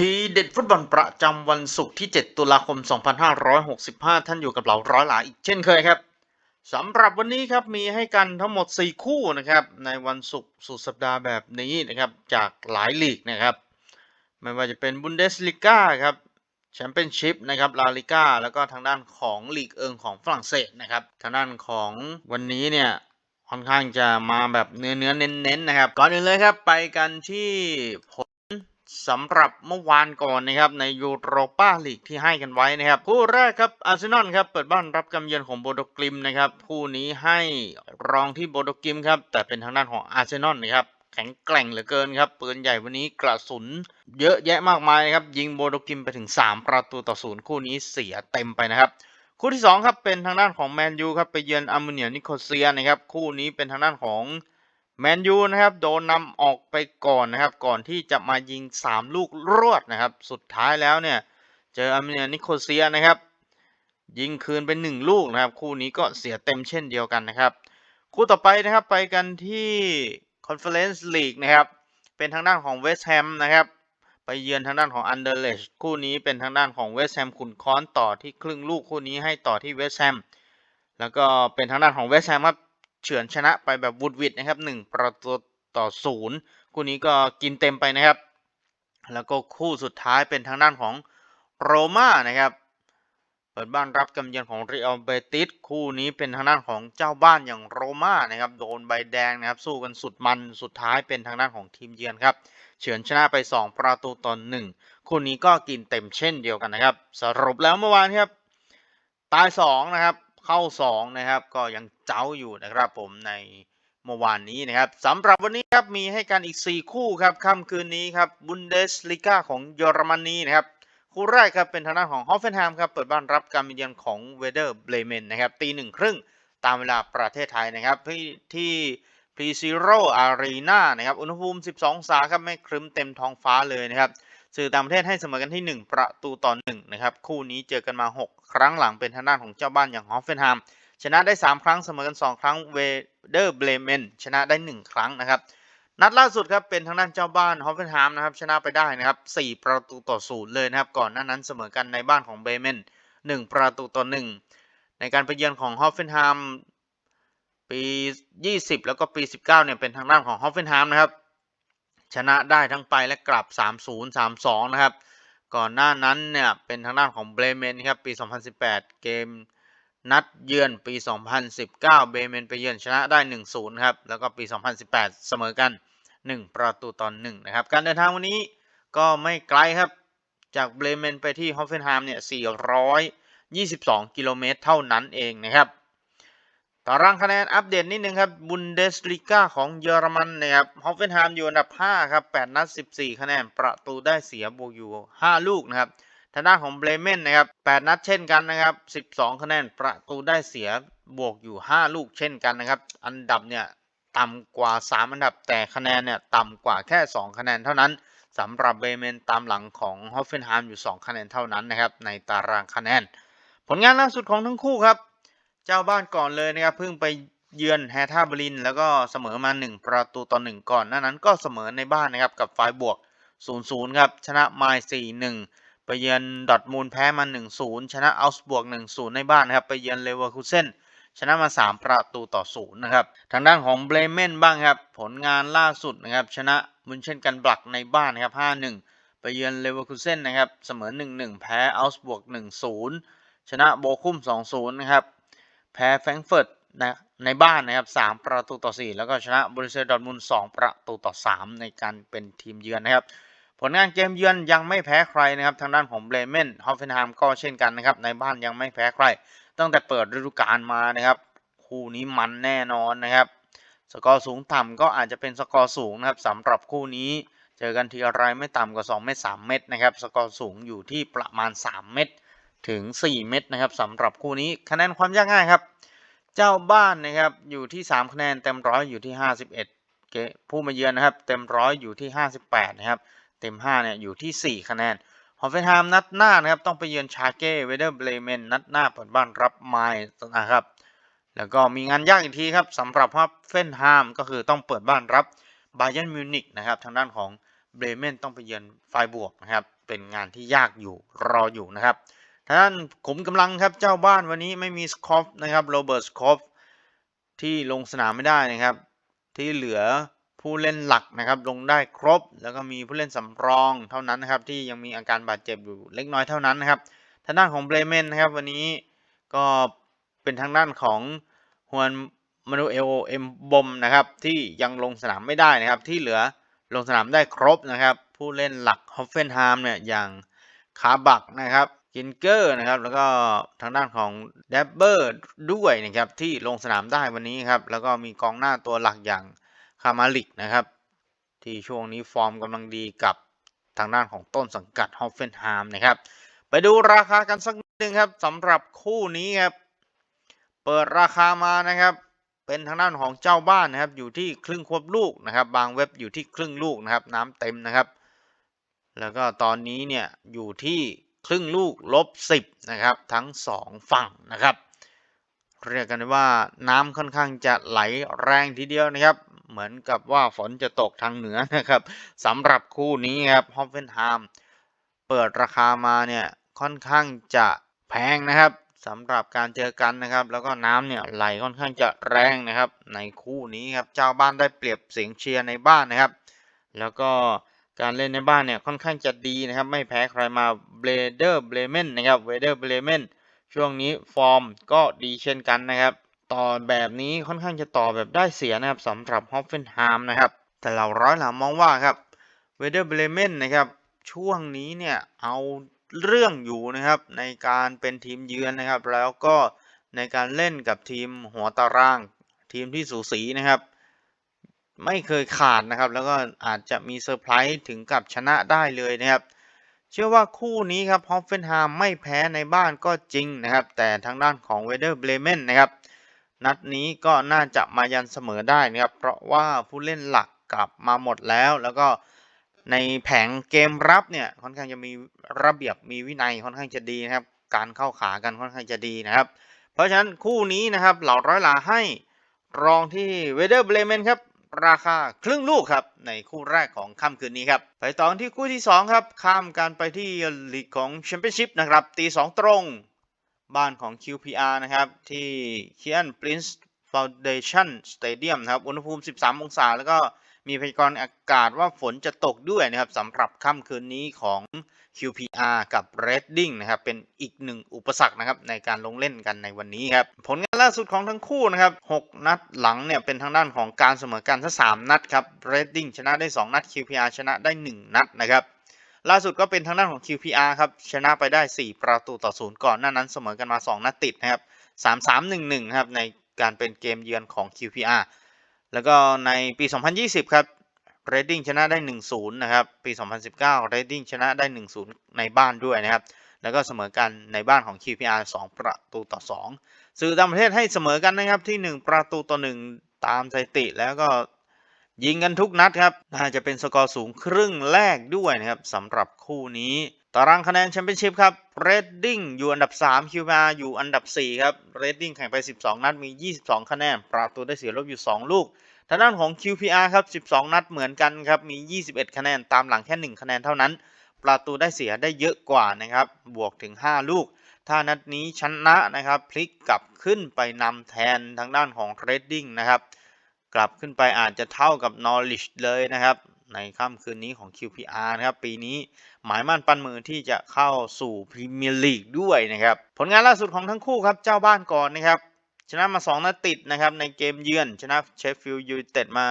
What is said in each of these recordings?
ทีเด็ดฟุตบอลประจำวันศุกร์ที่ 7 ตุลาคม 2565 ท่านอยู่กับเราร้อยหลาอีกเช่นเคยครับสำหรับวันนี้ครับมีให้กันทั้งหมด 4 คู่นะครับ ในวันศุกร์สุดสัปดาห์แบบนี้นะครับ จากหลายลีกนะครับ ไม่ว่าจะเป็นบุนเดสลิก้าครับแชมเปี้ยนชิพนะครับลาลิก้าแล้วก็ทางด้านของลีกเอิงของฝรั่งเศสนะครับ ทางด้านของวันนี้เนี่ยค่อนข้างจะมาแบบเนื้อเนื้อเน้นๆนะครับ ก่อนอื่นเลยครับไปกันที่ผ สำหรับเมื่อวานก่อนนะครับในยูโรปาลีกที่ให้กันไว้นะครับ คู่แรกครับอาร์เซนอลครับเปิดบ้านรับกำเยือนของโบโดกลิมนะครับคู่นี้ให้รองที่โบโดกลิมครับแต่เป็นทางด้านของอาร์เซนอลนะครับแข็งแกร่งเหลือเกินครับปืนใหญ่วันนี้กระสุน เยอะแยะมากมายครับยิงโบโดกิมไปถึง 3 ประตูต่อศูนย์คู่นี้เสียเต็มไปนะครับคู่ที่2ครับเป็นทางด้านของแมนยูครับไปเยือนอาร์เมเนียนิโคเซียนะครับคู่นี้เป็นทางด้านของ แมนยูนะครับโดนนำออกไปก่อนนะครับ ก่อนที่จะมายิง 3 ลูกรวดนะครับ สุดท้ายแล้วเนี่ย เจออาร์เมเนียนิโคเซียนะครับ ยิงคืนไป1ลูกนะครับ คู่นี้ก็เสียเต็มเช่นเดียวกันนะครับ คู่ต่อไปนะครับไปกันที่ Conference League นะครับ เป็นทางด้านของเวสต์แฮมนะครับ ไปเยือนทางด้านของอันเดอร์เลชคู่นี้เป็นทางด้านของเวสต์แฮมขุนค้อนต่อที่ครึ่งลูกคู่นี้ให้ต่อที่เวสต์แฮมแล้วก็เป็นทางด้านของเวสต์แฮมครับ เฉือนชนะไปแบบวุดวิดนะครับหนึ่งประตูต่อศูนย์คู่นี้ก็กินเต็มไปนะครับ แล้วก็คู่สุดท้ายเป็นทางด้านของโรม่านะครับ เปิดบ้านรับกำเยือนของเรอัลเบติสคู่นี้เป็นทางด้านของเจ้าบ้านอย่างโรม่านะครับ โดนใบแดงนะครับ สู้กันสุดมันสุดท้ายเป็นทางด้านของทีมเยือนครับ เฉือนชนะไป 2 ประตูต่อ1คู่นี้ก็กินเต็มเช่นเดียวกันนะครับ สรุปแล้วเมื่อวานครับ ตาย 2 นะครับ เข้า 2 นะครับ ก็ยัง เจ้าอยู่นะครับผมในเมื่อวานนี้นะครับสำหรับวันนี้ครับมีให้กันอีก 4 คู่ครับค่ำคืนนี้ครับบุนเดสลิก้าของเยอรมนีนะครับคู่แรกครับเป็นทางด้านของฮอฟเฟนแฮมครับเปิดบ้านรับการมาเยือนของเวเดอร์เบลเมนนะครับตีหนึ่งครึ่งตามเวลาประเทศไทยนะครับที่ที่พรีซิโรอารีนานะครับอุณหภูมิ 12องศาครับไม่ครึ้มเต็มท้องฟ้าเลยนะครับสื่อต่างประเทศให้เสมอกันที่ 1 ประตูต่อ1นะครับคู่นี้เจอกันมา 6 ครั้งหลังเป็นทางด้านของเจ้าบ้านอย่างฮอฟเฟนแฮม ชนะได้ 3 ครั้งเสมอกัน 2 ครั้งเวเดอร์เบลเมนชนะได้ 1 ครั้งนะครับ นัดล่าสุดครับเป็นทางด้านเจ้าบ้านฮอฟเฟนแฮมนะครับชนะไปได้นะครับ 4 ประตูต่อศูนย์เลยนะครับ ก่อนหน้านั้นเสมอกันในบ้านของเบรเมน1 ประตูต่อ 1 ในการไปเยือนของฮอฟเฟนแฮมปี 20 แล้วก็ปี 19เนี่ยเป็นทางด้านของฮอฟเฟนแฮมนะครับชนะได้ทั้งไปและกลับ 3-0 3-2 นะครับ ก่อนหน้านั้นเนี่ยเป็นทางด้านของเบรเมนครับปี 2018 เกม นัดเยือนปี 2019 เบเมนไปเยือนชนะได้ 1-0 ครับ แล้วก็ปี 2018 เสมอกัน 1 ประตูต่อ1นะครับ การเดินทางวันนี้ก็ไม่ไกลครับ จากเบเมนไปที่ฮอฟเฟนไฮม์เนี่ย 422 กิโลเมตรเท่านั้นเองนะครับตารางคะแนนอัปเดตนิดนึงครับ บุนเดสลิก้าของเยอรมันนะครับฮอฟเฟนไฮม์อยู่อันดับ 5 ครับ 8 นัด 14 คะแนน ประตูได้เสียบวกอยู่ 5 ลูกนะครับ ทางด้านของเบรเมนนะครับ8นัดเช่นกันนะครับ 12 คะแนนประตูได้เสียบวกอยู่ 5 ลูกเช่นกันนะครับ อันดับเนี่ยต่ำกว่า 3 อันดับแต่คะแนนเนี่ยต่ำกว่าแค่ 2 คะแนนเท่านั้นสำหรับเบรเมนตามหลังของฮอฟเฟนไฮม์อยู่ 2 คะแนนเท่านั้นนะครับในตารางคะแนน ผลงานล่าสุดของทั้งคู่ครับ เจ้าบ้านก่อนเลยนะครับเพิ่งไปเยือนแฮท่าบริน แล้วก็เสมอมา 1 ประตูต่อ 1 ก่อนหน้านั้นก็เสมอในบ้านนะครับกับไฟบวก 0-0 ครับชนะไมล์4-1 ไปเยือนดอทมูลแพ้มา 1-0 ชนะอัลสบวก 1-0 ในบ้านนะครับ ไปเยือนเลเวอร์คูเซนชนะมา 3 ประตูต่อ 0 นะครับ ทางด้านของเบรเมนบ้างครับ ผลงานล่าสุดนะครับ ชนะมุนเช่นกันบลักในบ้านนะครับ 5-1 ไปเยือนเลเวอร์คูเซนนะครับ เสมอ 1-1 แพ้อัลสบวก 1-0 ชนะโบคุม 2-0 นะครับ แพ้แฟรงเฟิร์ตนะในบ้านนะครับ 3 ประตูต่อ 4 แล้วก็ชนะบริเซดอร์มุน2ประตูต่อ 3 ในการเป็นทีมเยือนนะครับ ผลงานเกมเยือนยังไม่แพ้ใครนะครับทางด้านของเบรเมนฮอฟเฟนไฮม์ก็เช่นกันนะครับในบ้านยังไม่แพ้ใคร ตั้งแต่เปิดฤดูกาลมานะครับคู่นี้มันแน่นอนนะครับสกอร์สูงต่ำก็อาจจะเป็นสกอร์สูงนะครับสำหรับคู่นี้ เจอกันทีอะไรไม่ต่ำกว่า 2 เม็ด3เม็ดนะครับสกอร์สูงอยู่ที่ประมาณ 3 เม็ดถึง 4 เม็ดนะครับสำหรับคู่นี้คะแนนความยากง่ายครับ เจ้าบ้านนะครับอยู่ที่ 3 คะแนนเต็มร้อยอยู่ที่ 51เกผู้มาเยือนนะครับ เต็มร้อยอยู่ที่ 58 นะครับ เต็ม 5 เนี่ย อยู่ที่ 4 คะแนนฮอฟเฟนไฮม์นัดหน้านะครับ ต้องไปเยือนชาเก้เวเดอร์เบลเมนนัดหน้าเปิดบ้านรับไมล์นะครับ แล้วก็มีงานยากอีกทีครับสำหรับฮอฟเฟนไฮม์ก็คือต้องเปิดบ้านรับบาเยนมิวนิกนะครับทางด้านของเบรเมนต้องไปเยือนฝ่ายบวกนะครับเป็นงานที่ยากอยู่รออยู่นะครับทางด้านขุมกำลังครับเจ้าบ้านวันนี้ไม่มีสคอฟนะครับโรเบิร์ตสคอฟที่ลงสนามไม่ได้นะครับ ที่เหลือ ผู้เล่นหลักนะครับลงได้ครบ แล้วก็มีผู้เล่นสำรองเท่านั้นนะครับที่ยังมีอาการบาดเจ็บอยู่เล็กน้อยเท่านั้นนะครับทางด้านของเบรเมนนะครับวันนี้ก็เป็นทางด้านของฮวนมานูเอลเอ็มบอมนะครับที่ยังลงสนามไม่ได้นะครับที่เหลือลงสนามได้ครบนะครับผู้เล่นหลักฮอฟเฟนไฮม์เนี่ยอย่างคาบักนะครับกินเกอร์นะครับแล้วก็ทางด้านของเดบเบอร์ด้วยนะครับที่ลงสนามได้วันนี้ครับแล้วก็มีกองหน้าตัวหลักอย่างามาลิกนะครับ ที่ช่วงนี้ฟอร์มกำลังดีกับทางด้านของต้นสังกัดฮอฟเฟนไฮม์นะครับ ไปดูราคากันสักนิดนึงครับสำหรับคู่นี้ครับ เปิดราคามานะครับ เป็นทางด้านของเจ้าบ้านนะครับ อยู่ที่ครึ่งควบลูกนะครับ บางเว็บอยู่ที่ครึ่งลูกนะครับ น้ำเต็มนะครับ แล้วก็ตอนนี้เนี่ยอยู่ที่ครึ่งลูกลบสิบนะครับ ทั้งสองฝั่งนะครับ เรียกกันว่าน้ำค่อนข้างจะไหลแรงทีเดียวนะครับ เหมือนกับว่าฝนจะตกทางเหนือนะครับสำหรับคู่นี้ครับฮอฟเฟนไฮม์เปิดราคามาเนี่ยค่อนข้างจะแพงนะครับสำหรับการเจอกันนะครับ แล้วก็น้ำเนี่ยไหลค่อนข้างจะแรงนะครับ ในคู่นี้ครับเจ้าบ้านได้เปรียบเสียงเชียร์ในบ้านนะครับ แล้วก็การเล่นในบ้านเนี่ยค่อนข้างจะดีนะครับ ไม่แพ้ใครมาเบเดอร์เบเมนนะครับเวเดอร์เบเมนช่วงนี้ฟอร์มก็ดีเช่นกันนะครับ ต่อแบบนี้ค่อนข้างจะต่อแบบได้เสียนะครับสำหรับฮอฟเฟนไฮม์นะครับ แต่เราร้อยหลามองว่าครับเวเดอร์เบรเมนนะครับช่วงนี้เนี่ยเอาเรื่องอยู่นะครับในการเป็นทีมเยือนนะครับ แล้วก็ในการเล่นกับทีมหัวตาราง ทีมที่สูสีนะครับ ไม่เคยขาดนะครับ แล้วก็อาจจะมีเซอร์ไพรส์ถึงกับชนะได้เลยนะครับ เชื่อว่าคู่นี้ครับฮอฟเฟนไฮม์ไม่แพ้ในบ้านก็จริงนะครับ แต่ทางด้านของเวเดอร์เบรเมนนะครับ นัดนี้ก็น่าจะมายันเสมอได้นะครับ เพราะว่าผู้เล่นหลักกลับมาหมดแล้ว แล้วก็ในแผงเกมรับเนี่ยค่อนข้างจะมีระเบียบมีวินัยค่อนข้างจะดีนะครับ การเข้าขากันค่อนข้างจะดีนะครับ เพราะฉะนั้นคู่นี้นะครับเหล่าร้อยหลาให้รองที่เวเดอร์เบรเมนครับราคาครึ่งลูกครับ ในคู่แรกของค่ำคืนนี้ครับ ไปต่อที่คู่ที่ 2 ครับ ข้ามกันไปที่ลีกของแชมเปี้ยนชิพนะครับ ตี 2 ตรง บ้านของ QPR นะครับ ที่เคียนปรินซ์ฟาวเดชันสเตเดียมนะครับ อุณหภูมิ 13 องศา แล้วก็มีพยากรณ์อากาศว่าฝนจะตกด้วยนะครับสำหรับค่ำคืนนี้ของ QPR กับ Reading นะครับ เป็นอีกหนึ่งอุปสรรคนะครับในการลงเล่นกันในวันนี้ครับ ผลงานล่าสุดของทั้งคู่นะครับ 6 นัดหลังเนี่ยเป็นทางด้านของการเสมอกันทั้ง3นัดครับ Reading ชนะได้ 2 นัด QPR ชนะได้ 1 นัดนะครับ ล่าสุดก็เป็นทางด้านของ QPR ครับ ชนะไปได้ 4 ประตูต่อศูนย์ก่อนหน้านั้นเสมอกันมา 2 นัดติดนะครับ 3-3-1-1 ครับ ในการเป็นเกมเยือนของ QPR แล้วก็ในปี 2020 ครับ Reading ชนะได้ 1-0 นะครับ ปี 2019 Reading ชนะได้ 1-0 ในบ้านด้วยนะครับ แล้วก็เสมอกันในบ้านของ QPR 2 ประตูต่อ 2 สื่อต่างประเทศให้เสมอกันนะครับที่ 1 ประตูต่อ 1 ตามสถิติแล้วก็ ยิงกันทุกนัดครับน่าจะเป็นสกอร์สูงครึ่งแรกด้วยนะครับสำหรับคู่นี้ตารางคะแนนแชมเปี้ยนชิพครับ Reading อยู่อันดับ3 QPR อยู่อันดับ 4 ครับ Reading แข่งไป 12 นัดมี 22 คะแนน ประตูได้เสียลบอยู่ 2 ลูก ทางด้านของ QPR ครับ 12 นัดเหมือนกันครับ มี 21 คะแนน ตามหลังแค่ 1 คะแนนเท่านั้น ประตูได้เสียได้เยอะกว่านะครับ บวกถึง 5 ลูก ถ้านัดนี้ชนะนะครับ พลิกกลับขึ้นไปนำแทนทางด้านของ Reading นะครับ กลับขึ้นไปอาจจะเท่ากับ Norwich เลยนะครับ ในค่ำคืนนี้ของ QPR นะครับปีนี้หมายมั่นปั้นมือที่จะเข้าสู่พรีเมียร์ลีกด้วยนะครับผลงานล่าสุดของทั้งคู่ครับเจ้าบ้านก่อนนะครับชนะมา 2นัดติดนะครับในเกมเยือน ชนะเชฟฟิลด์ยูไนเต็ดมา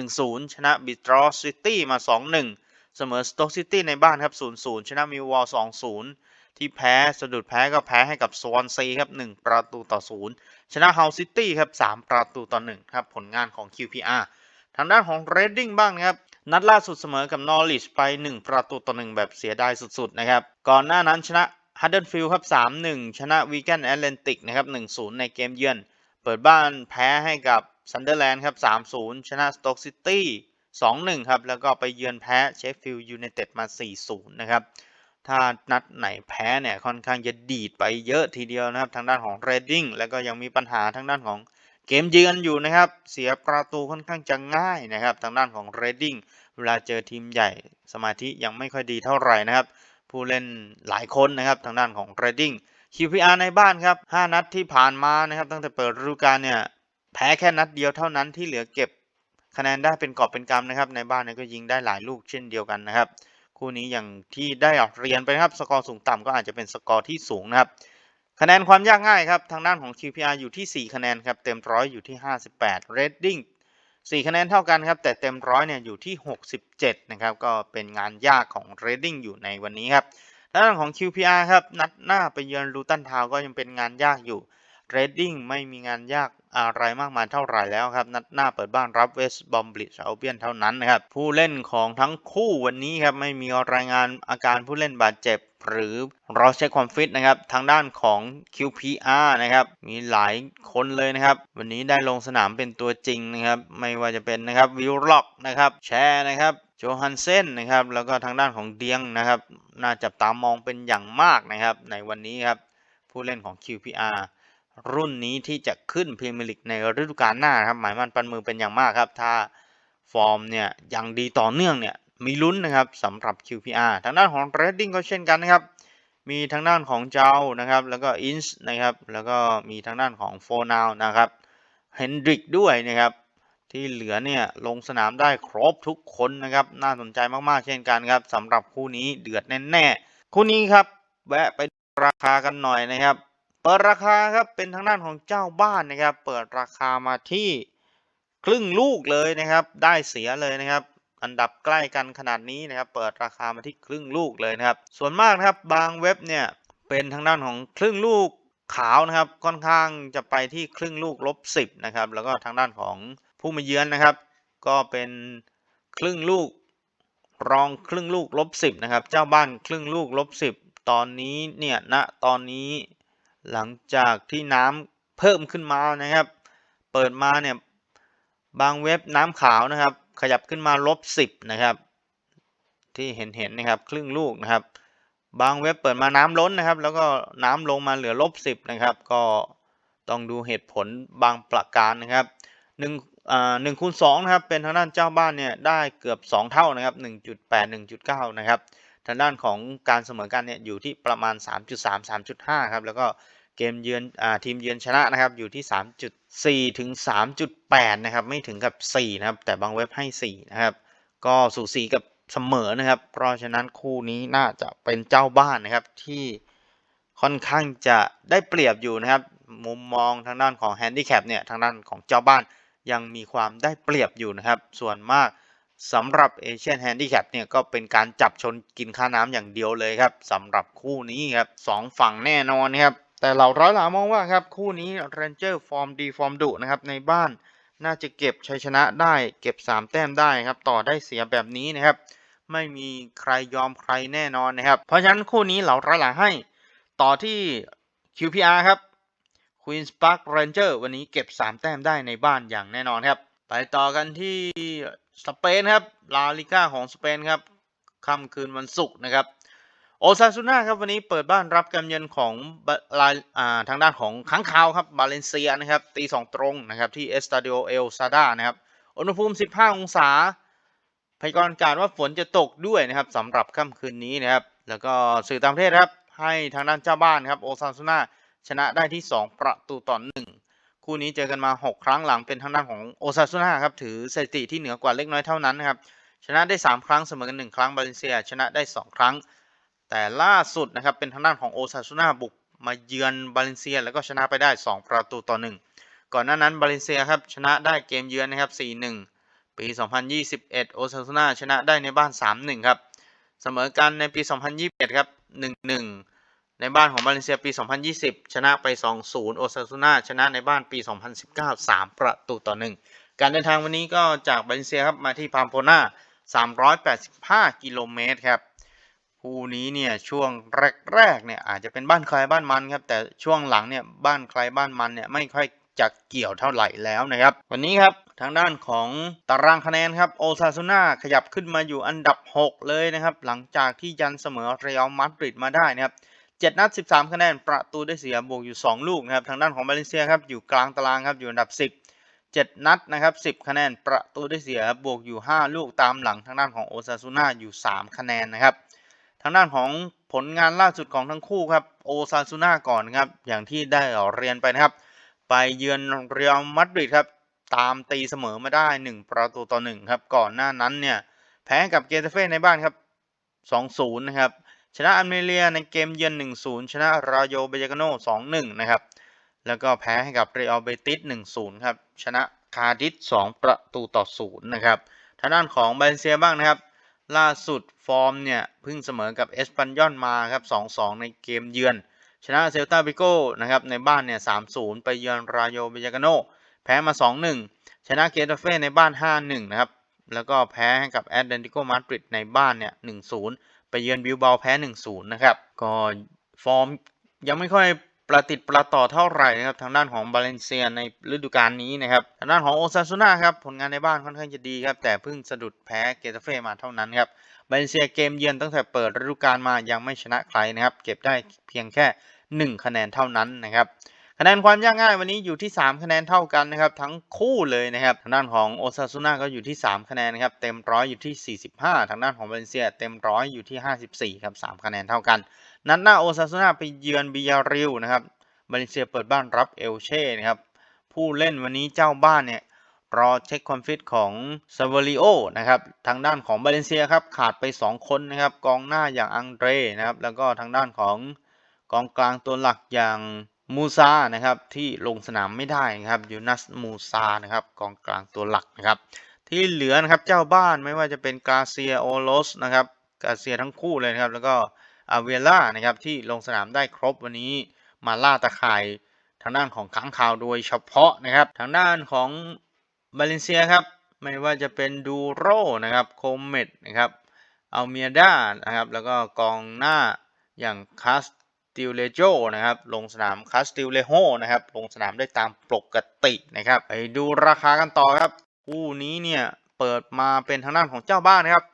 1-0 ชนะบิทรอซิตี้มา 2-1 เสมอสโต๊กซิตี้ในบ้านครับ 0-0 ชนะมิววอล2-0 ที่แพ้สะดุดแพ้ก็แพ้ให้กับสวอนซีครับ1ประตูต่อ0ชนะเฮาซิตี้ครับ3ประตูต่อ1ครับผลงานของ QPR ทางด้านของ Reading บ้างนะครับนัดล่าสุดเสมอกับนอริชไป 1 ประตูต่อ1แบบเสียดายสุดๆนะครับก่อนหน้านั้นชนะฮัตเดิลฟิลด์ครับ 3-1 ชนะวีแกนแอตแลนติกนะครับ 1-0 ในเกมเยือน เปิดบ้านแพ้ให้กับซันเดอร์แลนด์ครับ 3-0 ชนะสโต๊กซิตี้ 2-1 ครับ แล้วก็ไปเยือนแพ้เชฟฟิลด์ยูไนเต็ดมา 4-0 นะครับ ถ้านัดไหนแพ้เนี่ยค่อนข้างจะดีดไปเยอะทีเดียวนะครับ ทางด้านของ Reading แล้วก็ยังมีปัญหาทางด้านของเกมเยือนอยู่นะครับ เสียประตูค่อนข้างจะง่ายนะครับ ทางด้านของ Reading เวลาเจอทีมใหญ่สมาธิยังไม่ค่อยดีเท่าไหร่นะครับ ผู้เล่นหลายคนนะครับทางด้านของ Reading QPR ในบ้านครับ 5 นัดที่ผ่านมานะครับ ตั้งแต่เปิดฤดูกาลเนี่ยแพ้แค่นัดเดียวเท่านั้นที่เหลือเก็บคะแนนได้เป็นกอบเป็นกำนะครับ ในบ้านเนี่ยก็ยิงได้หลายลูกเช่นเดียวกันนะครับ คู่นี้อย่างที่ได้เรียนไปนครับ สกอร์สูงต่ำก็อาจจะเป็นสกอร์ที่สูงนะครับ คะแนนความยากง่ายครับ ทางด้านของ QPR อยู่ที่ 4 คะแนนครับ เต็มร้อยอยู่ที่ 58 Reading 4 คะแนนเท่ากันครับ แต่เต็มร้อยเนี่ยอยู่ที่ 67 นะครับ ก็เป็นงานยากของ Reading อยู่ในวันนี้ครับทางด้านของ QPR ครับ นัดหน้าไปเยือนลูตันทาวก็ยังเป็นงานยากอยู่ Reading ไม่มีงานยาก อะไรมากมายเท่าไหร่แล้วครับ นัดหน้าเปิดบ้านรับเวสบอมบลิชเอาเบียนเท่านั้นนะครับ ผู้เล่นของทั้งคู่วันนี้ครับ ไม่มีรายงานอาการผู้เล่นบาดเจ็บหรือรอเช็คความฟิตนะครับ ทางด้านของ QPR นะครับ มีหลายคนเลยนะครับ วันนี้ได้ลงสนามเป็นตัวจริงนะครับ ไม่ว่าจะเป็นนะครับวิลล็อกนะครับ แชร์นะครับโจฮันเซนนะครับ แล้วก็ทางด้านของเดียงนะครับ น่าจับตามองเป็นอย่างมากนะครับ ในวันนี้ครับ ผู้เล่นของ QPR รุ่นนี้ที่จะขึ้นพรีเมียร์ลีกในฤดูกาลหน้าครับ หมายมั่นปันมือเป็นอย่างมากครับ ถ้าฟอร์มเนี่ยยังดีต่อเนื่องเนี่ยมีลุ้นนะครับสำหรับ QPR ทางด้านของ Reading ก็เช่นกันนะครับ มีทางด้านของเจ้านะครับ แล้วก็อินส์นะครับ แล้วก็มีทางด้านของโฟนาวนะครับเฮนดริกด้วยนะครับ ที่เหลือเนี่ยลงสนามได้ครบทุกคนนะครับ น่าสนใจมากๆเช่นกันครับสำหรับคู่นี้เดือดแน่ๆคู่นี้ครับแวะไปราคากันหน่อยนะครับ ปิดราคาครับเป็นทางด้านของเจ้าบ้านนะครับ เปิดราคามาที่ครึ่งลูกเลยนะครับ ได้เสียเลยนะครับ อันดับใกล้กันขนาดนี้นะครับ เปิดราคามาที่ครึ่งลูกเลยนะครับ ส่วนมากนะครับบางเว็บเนี่ยเป็นทางด้านของครึ่งลูกขาวนะครับค่อนข้างจะไปที่ครึ่งลูกลบสิบนะครับแล้วก็ทางด้านของผู้มาเยือนนะครับ ก็เป็นครึ่งลูกรองครึ่งลูกลบสิบนะครับเจ้าบ้านครึ่งลูกลบสิบตอนนี้เนี่ยณตอนนี้ หลังจากที่น้ำเพิ่มขึ้นมานะครับ เปิดมาเนี่ยบางเว็บน้ำขาวนะครับ ขยับขึ้นมาลบสิบนะครับ ที่เห็นเห็นนะครับครึ่งลูกนะครับ บางเว็บเปิดมาน้ำล้นนะครับ แล้วก็น้ำลงมาเหลือลบสิบนะครับ ก็ต้องดูเหตุผลบางประการนะครับหนึ่งอ่าหนึ่งคูณสองนะครับเป็นทางด้านเจ้าบ้านเนี่ยได้เกือบสองเท่านะครับหนึ่งจุดแปดหนึ่งจุดเก้านะครับ ทางด้านของการเสมอกันเนี่ยอยู่ที่ประมาณ 3.3 3.5 ครับ แล้วก็เกมเยือนอ่าทีมเยือนชนะนะครับอยู่ที่ 3.4 ถึง 3.8 นะครับ ไม่ถึงกับ 4 นะครับ แต่บางเว็บให้ 4 นะครับ ก็สูสีกับเสมอนะครับ เพราะฉะนั้นคู่นี้น่าจะเป็นเจ้าบ้านนะครับที่ค่อนข้างจะได้เปรียบอยู่นะครับ มุมมองทางด้านของแฮนดิแคปเนี่ยทางด้านของเจ้าบ้านยังมีความได้เปรียบอยู่นะครับ ส่วนมาก สำหรับเอเชียนแฮนดิแคปเนี่ยก็เป็นการจับชนกินค่าน้ำอย่างเดียวเลยครับสำหรับคู่นี้ครับสองฝั่งแน่นอนครับแต่เราร้อยหลามองว่าครับคู่นี้เรนเจอร์ฟอร์มดีฟอร์มดุนะครับในบ้านน่าจะเก็บชัยชนะได้ เก็บ 3 แต้มได้ครับต่อได้เสียแบบนี้นะครับ ไม่มีใครยอมใครแน่นอนนะครับ เพราะฉะนั้นคู่นี้เราร้อยหลาให้ ต่อที่ QPR ครับ Queen's Park Ranger วันนี้เก็บ 3 แต้มได้ในบ้านอย่างแน่นอนครับ ไปต่อกันที่ สเปนครับลาลิก้าของสเปนครับค่ำคืนวันศุกร์นะครับโอซาซูน่าครับวันนี้เปิดบ้านรับการเยือนของลาอ่าทางด้านของค้างคาวครับบาเลนเซียนะครับตีสองตรงนะครับที่เอสตาดิโอเอลซาดานะครับอุณหภูมิ 15 องศาพยากรณ์อากาศว่าฝนจะตกด้วยนะครับสำหรับค่ำคืนนี้นะครับแล้วก็สื่อต่างประเทศครับให้ทางด้านเจ้าบ้านครับโอซาซูน่าชนะได้ที่ 2 ประตูต่อหนึ่ง คู่นี้เจอกันมา 6 ครั้งหลังเป็นทางด้านของโอซาซูน่าครับถือสถิติที่เหนือกว่าเล็กน้อยเท่านั้นนะครับชนะได้ 3 ครั้งเสมอกัน 1 ครั้งบาเลนเซียชนะได้ 2 ครั้ง แต่ล่าสุดนะครับเป็นทางด้านของโอซาซูน่าบุกมาเยือนบาเลนเซียแล้วก็ชนะไปได้ 2 ประตูต่อ 1 ก่อนหน้านั้นบาเลนเซียครับชนะได้เกมเยือนนะครับ 4-1 ปี 2021 โอซาซูน่าชนะได้ในบ้าน 3-1 ครับเสมอกันในปี 2021 ครับ 1-1 ในบ้านของบาเลนเซียปี 2020 ชนะไป 2-0 โอซาซูน่าชนะในบ้านปี 2019 3 ประตูต่อ 1 การเดินทางวันนี้ก็จากบาเลนเซียครับมาที่พามโพนา385 กิโลเมตรครับคู่นี้เนี่ยช่วงแรกๆเนี่ยอาจจะเป็นบ้านใครบ้านมันครับแต่ช่วงหลังเนี่ยบ้านใครบ้านมันเนี่ยไม่ค่อยจะเกี่ยวเท่าไหร่แล้วนะครับ วันนี้ครับทางด้านของตารางคะแนนครับโอซาซูน่าขยับขึ้นมาอยู่อันดับ 6 เลยนะครับ หลังจากที่ยันเสมอเรอัลมาดริดมาได้นะครับ 7 นัด 13 คะแนน ประตูได้เสียบวกอยู่ 2 ลูกนะครับ ทางด้านของบาเลเซียครับ อยู่กลางตารางครับ อยู่อันดับ 10 7 นัดนะครับ 10 คะแนน ประตูได้เสียบวกอยู่ 5 ลูกตามหลังทางด้านของโอซาซูน่าอยู่ 3 คะแนนนะครับ ทางด้านของผลงานล่าสุดของทั้งคู่ครับ โอซาซูน่าก่อนครับ อย่างที่ได้เรียนไปนะครับ ไปเยือนเรอัลมาดริดครับ ตามตีเสมอมาได้ 1 ประตูต่อ 1 ครับ ก่อนหน้านั้นเนี่ย แพ้กับเกเตเฟ่ในบ้านครับ 2-0 นะครับ ชนะอัลเมเรียในเกมเยือน 1-0 ชนะรายโยเบยากาโน 2-1 นะครับ แล้วก็แพ้ให้กับเรอัลเบติส 1-0 ครับ ชนะคาร์ดิส2ประตูต่อ 0 นะครับทางด้านของบาเลนเซียบ้างนะครับ ล่าสุดฟอร์มเนี่ยเพิ่งเสมอกับเอสปันยอนมาครับ 2-2 ในเกมเยือน ชนะเซลตาบิโก้นะครับในบ้านเนี่ย 3-0 ไปเยือนรายโยเบยากาโน แพ้มา 2-1 ชนะเกตาเฟ่ในบ้าน 5-1 นะครับ แล้วก็แพ้ให้กับแอตเลติโกมาดริดในบ้านเนี่ย 1-0 ไปเยือนบิลเบาแพ้ 1-0 นะครับ ก็ฟอร์มยังไม่ค่อยประติดประต่อเท่าไหร่นะครับทางด้านของบาเลนเซียในฤดูกาลนี้นะครับทางด้านของโอซาซูน่าครับผลงานในบ้านค่อนข้างจะดีครับแต่เพิ่งสะดุดแพ้เกตาเฟ่มาเท่านั้นครับบาเลนเซียเกมเยือนตั้งแต่เปิดฤดูกาลมายังไม่ชนะใครนะครับเก็บได้เพียงแค่ 1 คะแนนเท่านั้นนะครับ คะแนนความยากง่ายวันนี้อยู่ที่ 3 คะแนนเท่ากันนะครับทั้งคู่เลยนะครับทางด้านของโอซาซูน่าก็อยู่ที่ 3 คะแนนนะครับเต็มร้อยอยู่ที่ 45 ทางด้านของบาเลนเซียเต็มร้อยอยู่ที่ 54ครับ3คะแนนเท่ากัน นัดหน้าโอซาซูน่าไปเยือนบิยาริลนะครับบาเลนเซียเปิดบ้านรับเอลเช่นะครับผู้เล่นวันนี้เจ้าบ้านเนี่ยรอเช็คความฟิตของซาวริโอนะครับทางด้านของบาเลนเซียครับขาดไป 2 คนนะครับกองหน้าอย่างอังเดรนะครับแล้วก็ทางด้านของกองกลางตัวหลักอย่าง มูซานะครับที่ลงสนามไม่ได้นะครับยูนัสมูซานะครับกองกลางตัวหลักนะครับ ที่เหลือนะครับเจ้าบ้านไม่ว่าจะเป็นกาเซียโอโลสนะครับกาเซียทั้งคู่เลยนะครับ แล้วก็อาเวล่านะครับที่ลงสนามได้ครบวันนี้มาล่าตะข่ายทางด้านของค้างคาวโดยเฉพาะนะครับ ทางด้านของบาเลนเซียครับไม่ว่าจะเป็นดูโรนะครับโคมเมดนะครับอัลเมียดานะครับแล้วก็กองหน้าอย่างคาส ติลเลโจนะครับ ลงสนามคาสติลเลโฮนะครับ ลงสนามได้ตามปกตินะครับ ไปดูราคากันต่อครับ คู่นี้เนี่ยเปิดมาเป็นทางด้านของเจ้าบ้านนะครับ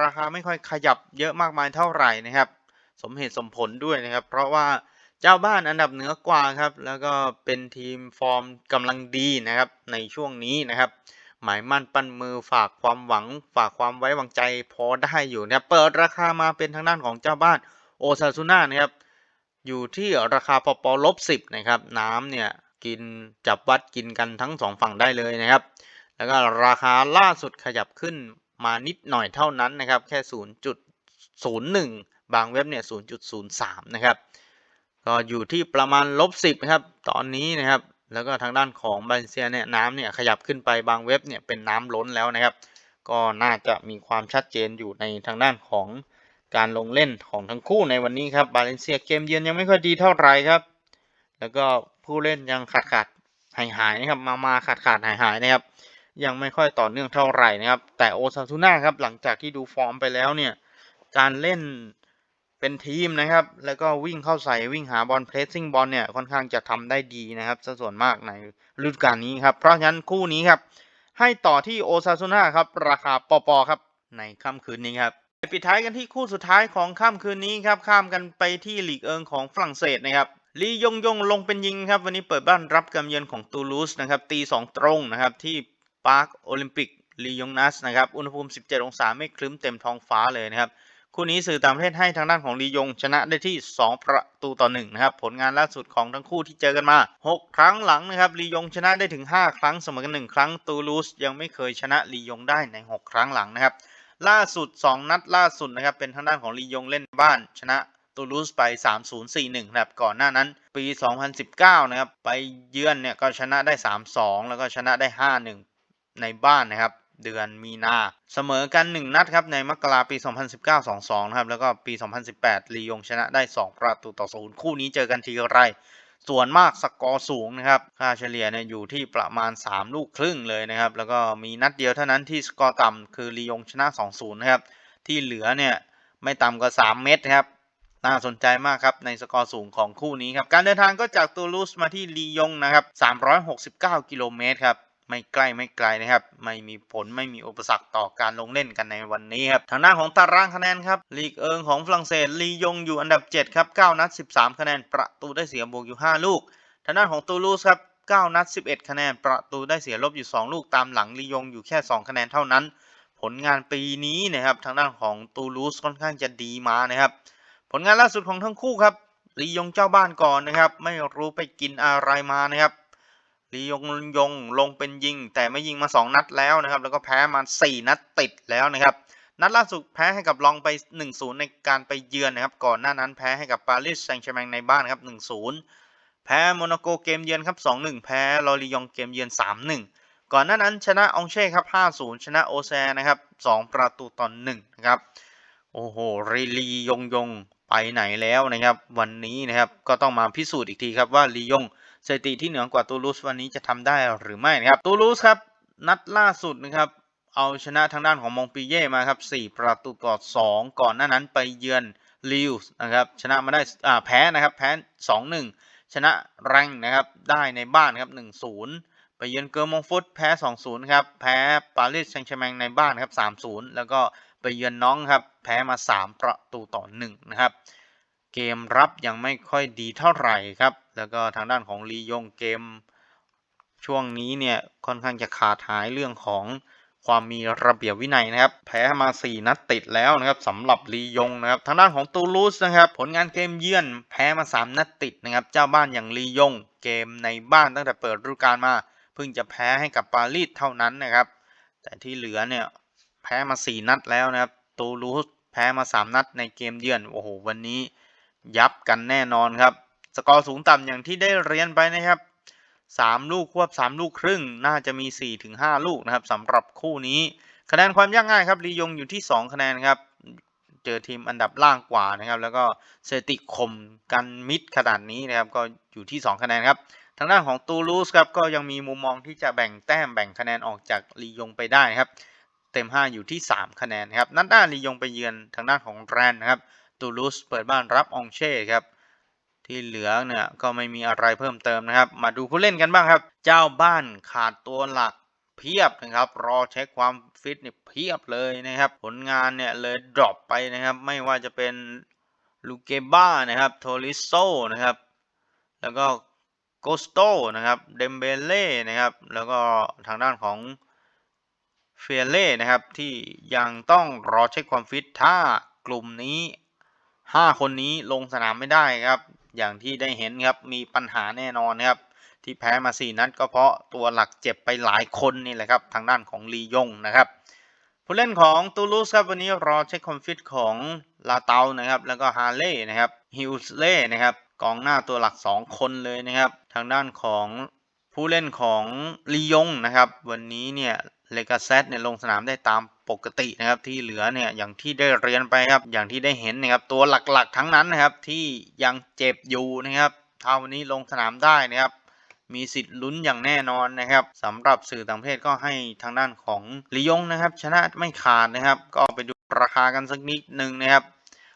ราคาไม่ค่อยขยับเยอะมากมายเท่าไหร่นะครับ สมเหตุสมผลด้วยนะครับ เพราะว่าเจ้าบ้านอันดับเหนือกว่าครับ แล้วก็เป็นทีมฟอร์มกำลังดีนะครับในช่วงนี้นะครับ หมายมั่นปั้นมือฝากความหวัง ฝากความไว้วางใจพอได้อยู่นะครับเปิดราคามาเป็นทางด้านของเจ้าบ้านโอซาซูน่านะครับ อยู่ที่ราคาปปลบสิบนะครับน้ำเนี่ยกินจับวัดกินกันทั้งสองฝั่งได้เลยนะครับ แล้วก็ราคาล่าสุดขยับขึ้นมานิดหน่อยเท่านั้นนะครับ แค่ 0.01 บางเว็บเนี่ย 0.03 นะครับ ก็อยู่ที่ประมาณลบ10นะครับ ตอนนี้นะครับ แล้วก็ทางด้านของบาเลเซียเนี่ยน้ำเนี่ยขยับขึ้นไปบางเว็บเนี่ยเป็นน้ำล้นแล้วนะครับ ก็น่าจะมีความชัดเจนอยู่ในทางด้านของ การลงเล่นของทั้งคู่ในวันนี้ครับบาเลนเซียเกมเยือนยังไม่ค่อยดีเท่าไหร่ครับ แล้วก็ผู้เล่นยังขาดขาดหายหายนะครับ มามาขาดขาดหายหายนะครับ ยังไม่ค่อยต่อเนื่องเท่าไหร่นะครับ แต่โอซาซูน่าครับหลังจากที่ดูฟอร์มไปแล้วเนี่ย การเล่นเป็นทีมนะครับ แล้วก็วิ่งเข้าใส่วิ่งหาบอลเพรสซิ่งบอลเนี่ยค่อนข้างจะทำได้ดีนะครับส่วนมากในฤดูกาลนี้ครับ เพราะฉะนั้นคู่นี้ครับ ให้ต่อที่โอซาซูน่าครับ ราคาปอปอครับในค่ำคืนนี้ครับ ปปิดท้ายกันที่คู่สุดท้ายของค่ำคืนนี้ครับข้ามกันไปที่ลีกเอิงของฝรั่งเศสนะครับลียงยงลงเป็นยิงครับวันนี้เปิดบ้านรับกำเยือนของตูลูสนะครับตีสองตรงนะครับที่ปาร์คโอลิมปิกลียงนัสนะครับอุณหภูมิ 17 องศาไม่ครึ้มเต็มท้องฟ้าเลยนะครับคู่นี้สื่อต่างประเทศให้ทางด้านของลียงชนะได้ที่ 2 ประตูต่อ1นะครับผลงานล่าสุดของทั้งคู่ที่เจอกันมา 6 ครั้งหลังนะครับลียงชนะได้ถึง 5 ครั้งเสมอกัน1ครั้งตูลูสยังไม่เคยชนะลียงได้ใน 6 ครั้งหลังนะครับ ล่าสุด 2 นัดล่าสุดนะครับเป็นทางด้านของลียงเล่นบ้านชนะตูลูสไป 3-0-4-1นะครับก่อนหน้านั้นปี 2019 นะครับ ไปเยือนเนี่ยก็ชนะได้ 3-2 แล้วก็ชนะได้ 5-1 ในบ้านนะครับ เดือนมีนาเสมอกัน 1 นัดครับในมกราปี 2019 2-2 นะครับ แล้วก็ปี 2018 ลียงชนะได้ 2 ประตูต่อ0คู่นี้เจอกันทีไร ส่วนมากสกอร์สูงนะครับ ค่าเฉลี่ยเนี่ยอยู่ที่ประมาณ 3 ลูกครึ่งเลยนะครับ แล้วก็มีนัดเดียวเท่านั้นที่สกอร์ต่ำคือลียงชนะ 2-0 นะครับ ที่เหลือเนี่ยไม่ต่ำกว่า 3 เม็ดครับ น่าสนใจมากครับในสกอร์สูงของคู่นี้ครับ การเดินทางก็จากตูลูสมาที่ลียงนะครับ 369 กิโลเมตรครับ ไม่ใกล้ไม่ไกลนะครับ ไม่มีผลไม่มีอุปสรรคต่อการลงเล่นกันในวันนี้ครับ ทางด้านของตารางคะแนนครับ ลีกเอิงของฝรั่งเศสลียงอยู่อันดับ 7 ครับ 9 นัด 13 คะแนน ประตูได้เสียบวกอยู่ 5 ลูก ทางด้านของตูลูสครับ 9 นัด 11 คะแนน ประตูได้เสียลบอยู่ 2 ลูกตามหลังลียงอยู่แค่ 2 คะแนนเท่านั้น ผลงานปีนี้นะครับ ทางด้านของตูลูสค่อนข้างจะดีมานะครับ ผลงานล่าสุดของทั้งคู่ครับลียงเจ้าบ้านก่อนนะครับ ไม่รู้ไปกินอะไรมานะครับ ลียงยงลงเป็นยิง แต่ไม่ยิงมา 2 นัดแล้วนะครับ แล้วก็แพ้มา 4 นัดติดแล้วนะครับ นัดล่าสุดแพ้ให้กับลองไป 1-0 ในการไปเยือนนะครับ ก่อนหน้านั้นแพ้ให้กับปารีสแซงต์แชร์แมงในบ้านครับ 1-0 แพ้โมนาโกเกมเยือนครับ 2-1 แพ้ลอรียองเกมเยือน 3-1 ก่อนหน้านั้นชนะองเช่ครับ 5-0 ชนะโอแซนะครับ 2 ประตูต่อ1นะครับ โอ้โหรีลียงยงไปไหนแล้วนะครับ วันนี้นะครับ ก็ต้องมาพิสูจน์อีกทีครับว่าลียง สถิติที่เหนือกว่าตูลูสวันนี้จะทำได้หรือไม่นะครับตูลูสครับนัดล่าสุดนะครับเอาชนะทางด้านของมองปีเย่มาครับ4ประตูต่อ2 ก่อนหน้านั้นไปเยือนลิวส์นะครับชนะมาได้อ่าแพ้นะครับแพ้ 2-1 ชนะแรงนะครับได้ในบ้านครับ 1-0 ไปเยือนเกอร์มงฟุตแพ้ 2-0 ครับ แพ้ปารีสแซงต์แชร์แมงในบ้านครับ 3-0 แล้วก็ไปเยือนน้องครับ แพ้มา 3 ประตูต่อ 1 นะครับ เกมรับยังไม่ค่อยดีเท่าไหร่ครับ แล้วก็ทางด้านของลียงเกม ช่วงนี้เนี่ยค่อนข้างจะขาดหายเรื่องของความมีระเบียบวินัยนะครับ แพ้มา 4 นัดติดแล้วนะครับสำหรับลียงนะครับ ทางด้านของตูลูสนะครับ ผลงานเกมเยือนแพ้มา 3 นัดติดนะครับ เจ้าบ้านอย่างลียง เกมในบ้านตั้งแต่เปิดฤดูกาลมา เพิ่งจะแพ้ให้กับปารีสเท่านั้นนะครับ แต่ที่เหลือเนี่ยแพ้มา 4 นัดแล้วนะครับ ตูลูสแพ้มา 3 นัดในเกมเยือน โอ้โห วันนี้ยับกันแน่นอนครับ สกอร์สูงต่ำอย่างที่ได้เรียนไปนะครับ3ลูกควบ3ลูกครึ่ง น่าจะมี4-5ลูกนะครับสำหรับคู่นี้คะแนนความยากง่ายครับลียงอยู่ที่2คะแนนครับเจอทีมอันดับล่างกว่านะครับ แล้วก็สถิติคมกันมิดขนาดนี้นะครับ ก็อยู่ที่ 2 คะแนนครับ ทางด้านของตูลูสครับก็ยังมีมุมมองที่จะแบ่งแต้มแบ่งคะแนนออกจากลียงไปได้ครับ เต็ม 5 อยู่ที่ 3 คะแนนครับ นัดหน้าลียงไปเยือนทางด้านของแรนนะครับตูลูสเปิดบ้านรับองเช่ครับ ที่เหลือเนี่ยก็ไม่มีอะไรเพิ่มเติมนะครับ มาดูผู้เล่นกันบ้างครับ เจ้าบ้านขาดตัวหลักเพียบนะครับ รอเช็คความฟิตเนี่ยเพียบเลยนะครับ ผลงานเนี่ยเลยดรอปไปนะครับ ไม่ว่าจะเป็นลูเกบ้านะครับ โทริโซนะครับ แล้วก็โกสโตนะครับ เดมเบเล่นะครับ แล้วก็ทางด้านของเฟียเล่นะครับ ที่ยังต้องรอเช็คความฟิตถ้ากลุ่มนี้ 5 คนนี้ลงสนามไม่ได้ครับ อย่างที่ได้เห็นครับมีปัญหาแน่นอนครับ ที่แพ้มา 4 นัดก็เพราะตัวหลักเจ็บไปหลายคนนี่แหละครับ ทางด้านของลียงนะครับผู้เล่นของตูลูสครับวันนี้รอเช็คคอมฟิตของลาเตานะครับ แล้วก็ฮาเล่นะครับฮิลส์เล่นะครับกองหน้าตัวหลัก 2 คนเลยนะครับ ทางด้านของผู้เล่นของลียงนะครับ วันนี้เนี่ยเลกาเซตเนี่ยลงสนามได้ตาม ปกตินะครับที่เหลือเนี่ยอย่างที่ได้เรียนไปครับอย่างที่ได้เห็นนะครับตัวหลักๆ ทั้งนั้นนะครับที่ยังเจ็บอยู่นะครับถ้าวันนี้ลงสนามได้นะครับมีสิทธิ์ลุ้นอย่างแน่นอนนะครับสำหรับสื่อต่างประเทศก็ให้ทางด้านของลียงนะครับ ชนะไม่ขาดนะครับ ก็ไปดูราคากันสักนิดหนึ่งนะครับ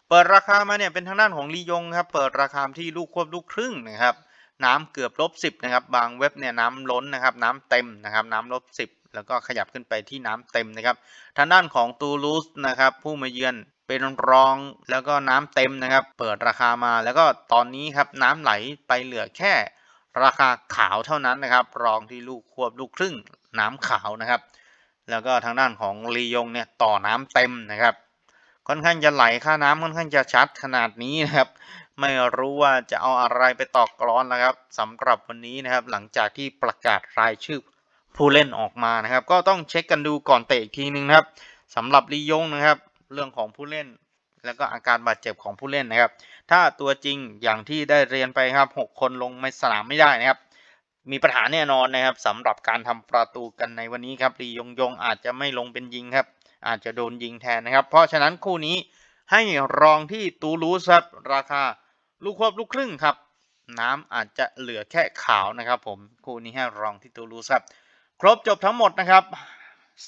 เปิดราคามาเนี่ยเป็นทางด้านของลียงครับ เปิดราคาที่ลูกควบลูกครึ่งนะครับ น้ำเกือบลบสิบนะครับ บางเว็บเนี่ยน้ำล้นนะครับ น้ำเต็มนะครับ น้ำลบสิบ แล้วก็ขยับขึ้นไปที่น้ำเต็มนะครับ ทางด้านของตูลูสนะครับผู้มาเยือนเป็นรองแล้วก็น้ำเต็มนะครับ เปิดราคามาแล้วก็ตอนนี้ครับน้ำไหลไปเหลือแค่ราคาขาวเท่านั้นนะครับ รองที่ลูกควบลูกครึ่งน้ำขาวนะครับ แล้วก็ทางด้านของลียงเนี่ยต่อน้ำเต็มนะครับ ค่อนข้างจะไหลค่าน้ำค่อนข้างจะชัดขนาดนี้นะครับ ไม่รู้ว่าจะเอาอะไรไปตอกกรอนแล้วครับสำหรับวันนี้นะครับ หลังจากที่ประกาศรายชื่อ ผู้เล่นออกมานะครับ ก็ต้องเช็คกันดูก่อนเตะอีกทีนึงนะครับสำหรับลียงนะครับ เรื่องของผู้เล่น แล้วก็อาการบาดเจ็บของผู้เล่นนะครับ ถ้าตัวจริงอย่างที่ได้เรียนไปครับ 6 คนลงไม่สนามไม่ได้นะครับ มีปัญหาแน่นอนนะครับสำหรับการทำประตูกันในวันนี้ครับลียงยงอาจจะไม่ลงเป็นยิงครับ อาจจะโดนยิงแทนนะครับ เพราะฉะนั้นคู่นี้ให้รองที่ตูลูสครับราคาลูกควบลูกครึ่งครับ น้ำอาจจะเหลือแค่ขาวนะครับ ผมคู่นี้ให้รองที่ตูลูสครับ ครบจบทั้งหมดนะครับ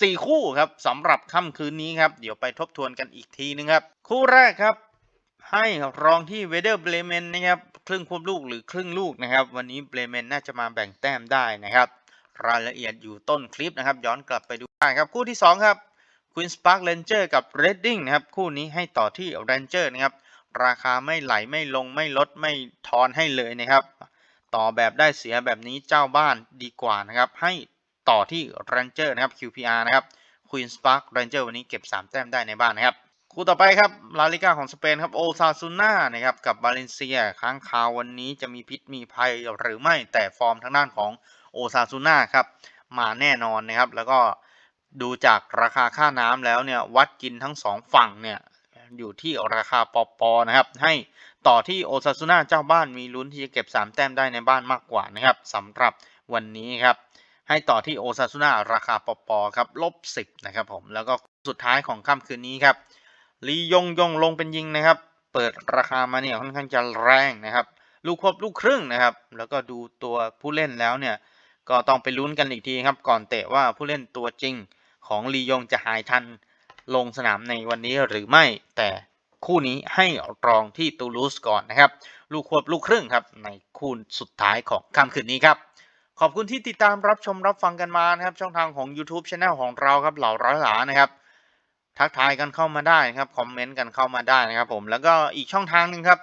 สี่คู่ครับสำหรับค่ำคืนนี้ครับ เดี๋ยวไปทบทวนกันอีกทีนึงครับ คู่แรกครับ ให้รองที่เวเดอร์เบลเมนนะครับครึ่งควบลูกหรือครึ่งลูกนะครับ วันนี้เบลเมนน่าจะมาแบ่งแต้มได้นะครับ รายละเอียดอยู่ต้นคลิปนะครับ ย้อนกลับไปดูได้ครับ คู่ที่ 2 ครับ Queen's Park Ranger กับ Reading นะครับคู่นี้ให้ต่อที่ Ranger นะครับ ราคาไม่ไหลไม่ลงไม่ลดไม่ทอนให้เลยนะครับ ต่อแบบได้เสียแบบนี้เจ้าบ้านดีกว่านะครับให้ ต่อที่ Ranger นะครับ QPR นะครับ Queen's Park Ranger วันนี้เก็บ 3 แต้มได้ในบ้านนะครับ คู่ต่อไปครับลาลิกาของสเปนครับโอซาซูน่านะครับกับบาเลนเซียค้างคาววันนี้จะมีพิษมีภัยหรือไม่แต่ฟอร์มทางด้านของโอซาซูน่าครับมาแน่นอนนะครับ แล้วก็ดูจากราคาค่าน้ำแล้วเนี่ยวัดกินทั้งสองฝั่งเนี่ยอยู่ที่ราคาปอปอนะครับ ให้ต่อที่โอซาซูน่าเจ้าบ้านมีลุ้นที่จะเก็บ 3 แต้มได้ในบ้านมากกว่านะครับสำหรับวันนี้ครับ ให้ต่อที่โอซาซูน่าราคาปอปอครับลบ10นะครับผมแล้วก็สุดท้ายของค่ำคืนนี้ครับลียงยงลงเป็นยิงนะครับ เปิดราคามาเนี่ยค่อนข้างจะแรงนะครับ ลูกควบลูกครึ่งนะครับ แล้วก็ดูตัวผู้เล่นแล้วเนี่ย ก็ต้องไปลุ้นกันอีกทีครับ ก่อนเตะว่าผู้เล่นตัวจริงของลียงจะหายทันลงสนามในวันนี้หรือไม่ แต่คู่นี้ให้รองที่ตูลูสก่อนนะครับ ลูกควบลูกครึ่งครับในคู่สุดท้ายของค่ำคืนนี้ครับ ขอบคุณที่ติดตามรับชมรับฟังกันมานะครับ ช่องทางของ YouTube Channel ของเราครับเหล่าร้อยหลานะครับ ทักทายกันเข้ามาได้นะครับคอมเมนต์กันเข้ามาได้นะครับ ผมแล้วก็อีกช่องทางหนึ่งครับ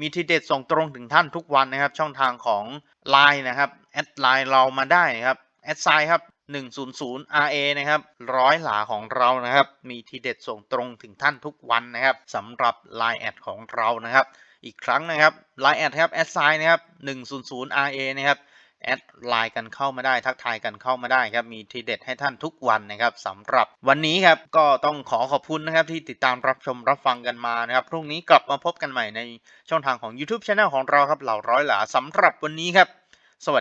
มีทีเด็ดส่งตรงถึงท่านทุกวันนะครับ ช่องทางของ Line นะครับแอดไลน์เรามาได้นะครับแอดไซน์ครับ100 RA นะครับร้อยหลาของเรานะครับ มีทีเด็ดส่งตรงถึงท่านทุกวันนะครับสำหรับ Line แอดของเรานะครับ อีกครั้งนะครับ Line แอดครับแอดไซน์นะครับ100 RA นะครับ แอดไลน์กันเข้ามาได้ทักทายกันเข้ามาได้ครับมีทีเด็ดให้ท่านทุกวันนะครับสำหรับวันนี้ครับก็ต้องขอขอบคุณนะครับที่ติดตามรับชมรับฟังกันมานะครับพรุ่งนี้กลับมาพบกันใหม่ในช่องทางของ YouTube Channel ของเราครับเหล่าร้อยหลาสำหรับวันนี้ครับ